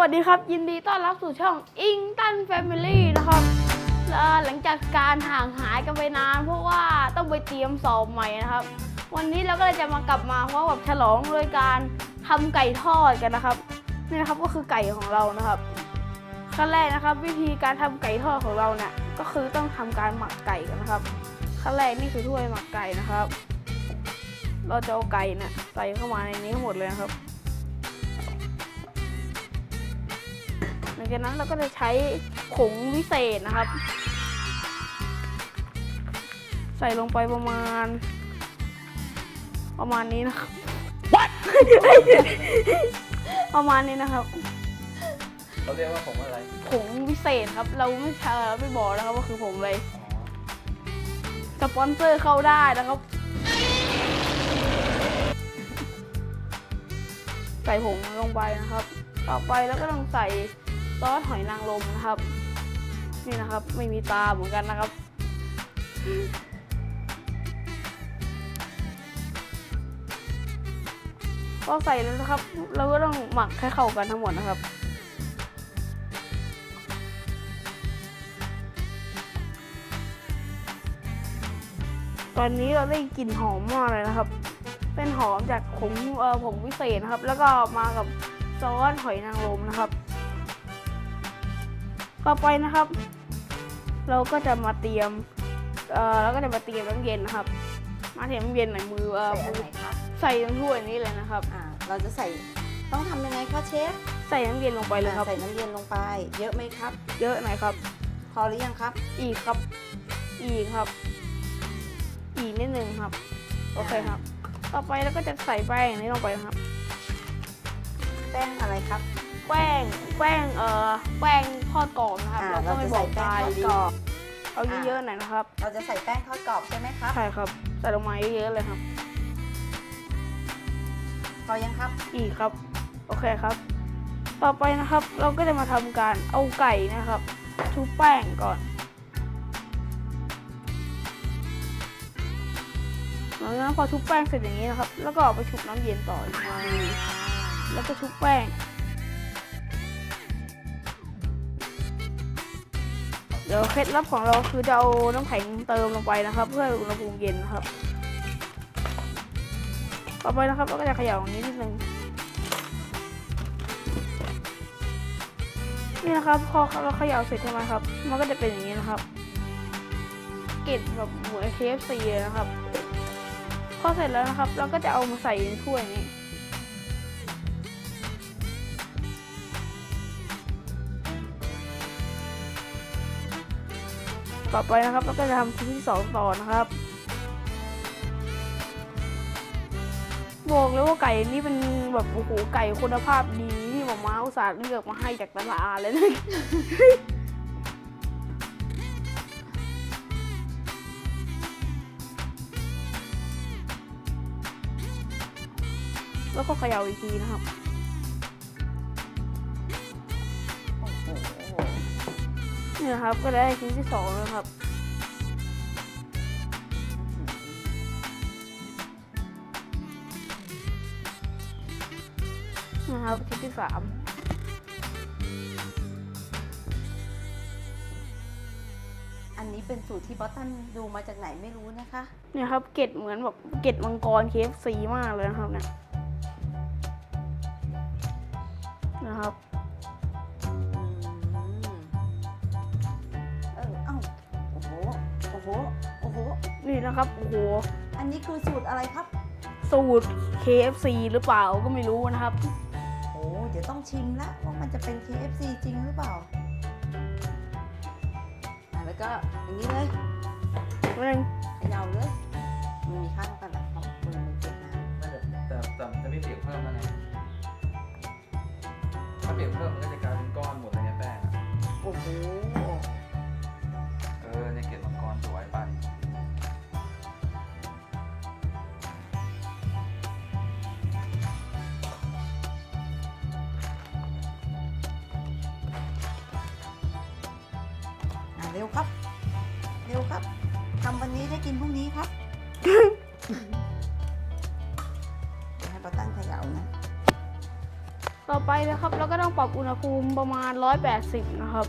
วัสดีครับ ยินดีต้อนรับสู่ช่องอิงตันแฟมิลี่นะครับหลังจากการห่างหายกันไปนาน เพราะว่าต้องไปเตรียมสอบใหม่นะครับ วันนี้เราก็เลยจะมากลับมาเพราะแบบฉลองโดยการทำไก่ทอดกันนะครับนี่นะครับก็คือไก่ของเรานะครับขั้นแรกนะครับ วิธีการทำไก่ทอดของเราเนี่ยก็คือต้องทำการหมักไก่กันนะครับขั้นแรกนี่คือถ้วยหมักไก่นะครับ เราจะเอาไก่เนี่ยใส่เข้ามาในนี้หมดเลยนะครับ ลังจากนั้นเราก็จะใช้ผงวิเศษนะครับ ใส่ลงไปประมาณ ประมาณนี้นะครับ ประมาณนี้นะครับ เขาเรียกว่าผมอะไร ผงวิเศษครับ เราไม่เออไม่บอกนะครับว่าคือผงอะไรสปอนเซอร์เข้าได้นะครับ ใส่ผงลงไปนะครับ ต่อไปแล้วก็ต้องใส่ ซอสหอยนางรมนะครับ นี่นะครับไม่มีตาเหมือนกันนะครับพอใส่แล้วนะครับ เราก็ต้องหมักให้เข้ากันทั้งหมดนะครับตอนนี้เราได้กลิ่นหอมมากเลยนะครับ เป็นหอมจากผงเอ่อผงวิเศษนะครับ แล้วก็มากับซอสหอยนางรมนะครับ ต่อไปนะครับ เราก็จะมาเตรียมเอ่อเราก็จะมาเตรียมน้ำเย็นนะครับ มาเตรียมน้ำเย็นหน่อยมือเอ่อใส่อันมือไหนคะใส่ในถ้วยนี้เลยนะครับ อ่าเราจะใส่ต้องทำยังไงคะเชฟใส่น้ำเย็นลงไปเลยครับ อ่าใส่น้ำเย็นลงไป เยอะไหมครับ เยอะหน่อยครับ พอหรือยังครับ อีกครับ อีกครับ อีกนิดนึงครับ โอเคครับ ต่อไปเราก็จะใส่แป้งนี้ลงไปนะครับ แป้งอะไรครับ แป้งแป้งเอ่อแป้งทอดกรอบนะครับอ่าเราก็เราไม่จะบใส่อกแป้ตางยทอดดีกรอบ เอาเยอะๆหน่อยนะครับเราจะใส่แป้งทอดกรอบใช่ไหมครับ ใช่ครับใส่ลงมาเยอะๆเลยครับ พอยังครับ อีกครับ โอเคครับ ต่อไปนะครับ เราก็จะมาทำการเอาไก่นะครับ ชุบแป้งก่อนหลังจากนั้นพอชุบแป้งเสร็จอย่างนี้นะครับ แล้วก็เอาไปชุบน้ำเย็นต่ออีกที แล้วก็ชุบแป้ง เดี๋ยวเคล็ดลับของเราคือจะเอาน้ำแข็งเติมลงไปนะครับ เพื่ออุณหภูมิเย็นนะครับ ต่อไปนะครับเราก็จะขย่าอย่างนี้นิดนึงนี่นะครับพอเราเขย่าเสร็จใช่ไหมครับ มันก็จะเป็นอย่างนี้นะครับเกล็ดแบบเหมือน KFC นะครับ พอเสร็จแล้วนะครับ เราก็จะเอามาใส่ในถ้วยนี้ ต่อไปนะครับเราก็จะทำชิ้นที่สองต่อนะครับบอกเลยว่าไก่นี่เป็นแบบโอ้โหไก่คุณภาพดีที่หมาม้าอุตส่าห์เลือกมาให้จากตลาดเลยนะแล้วก็เขย่าอีกทีนะครับ นี่นะครับ ก็ได้ชิ้นที่สองแล้วครับนะครับชิ้นที่สามอันนี้เป็นสูตรที่บอสตันดูมาจากไหนไม่รู้นะคะ เนี่ยครับ เกล็ดเหมือนแบบเกล็ดมังกร KFC มากเลยนะครับเนี่ยนะครับ โอ้โห โอ้โห นี่นะครับ โอ้โห อันนี้คือสูตรอะไรครับ สูตร KFC หรือเปล่าก็ไม่รู้นะครับ โอ้เดี๋ยวต้องชิมละว่ามันจะเป็น KFC จริงหรือเปล่าอะแล้วก็อย่างนี้เลย มันยังเขย่าเลยมันมีข้างกัน เร็วครับ เร็วครับทำวันนี้ได้กินพรุ่งนี้ครับให้ปาตั้งเขย่านะต่อไปนะครับเราก็ต้องปรับอุณหภูมิประมาณ 180 นะครับ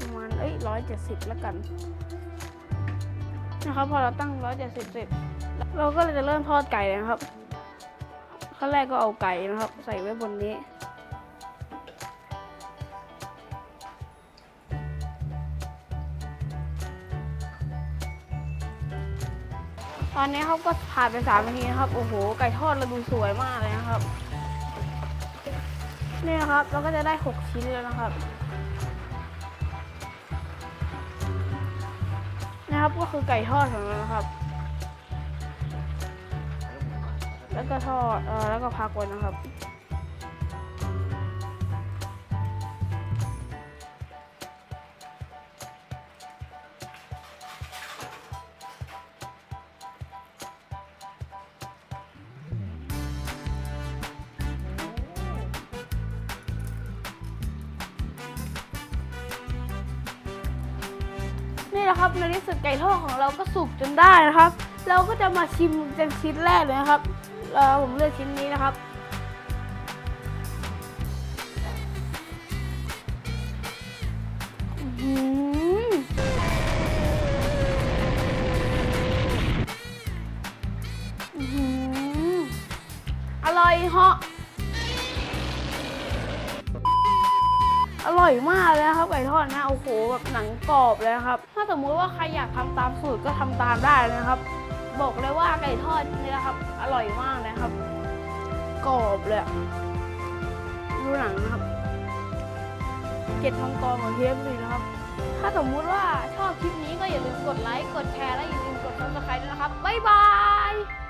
ประมาณเอ้ย170 แล้วกัน นะครับ พอเราตั้ง 170 เสร็จ เราก็เลยจะเริ่มทอดไก่เลยนะครับขั้นแรกก็เอาไก่นะครับ ใส่ไว้บนนี้ ตอนนี้เขาก็ผ่านไปสามนาทีนะครับ โอ้โห ไก่ทอดเราดูสวยมากเลยนะครับนี่นะครับ เราก็จะได้หกชิ้นแล้วนะครับ นะครับก็คือไก่ทอดของเรานะครับ แล้วก็ทอด เออแล้วก็พักไว้นะครับ นี่แหละครับในที่สุดไก่ทอดของเราก็สุกจนได้นะครับ เราก็จะมาชิมกันชิ้นแรกเลยนะครับเอ่อผมเลือกชิ้นนี้นะครับอืออือออร่อยเหาะ อร่อยมากเลยนะครับไก่ทอดนะโอ้โหแบบหนังกรอบเลยครับ ถ้าสมมุติว่าใครอยากทำตามสูตรก็ทำตามได้นะครับ บอกเลยว่าไก่ทอดนี่นะครับ อร่อยมากเลยครับ กรอบเลยดูหนังนะครับเจ็ดมังกรของเทฟเลยนะครับ ถ้าสมมุติว่าชอบคลิปนี้ก็อย่าลืมกดไลค์กดแชร์และอย่าลืมกดซับสไครต์ด้วยนะครับบ๊ายบาย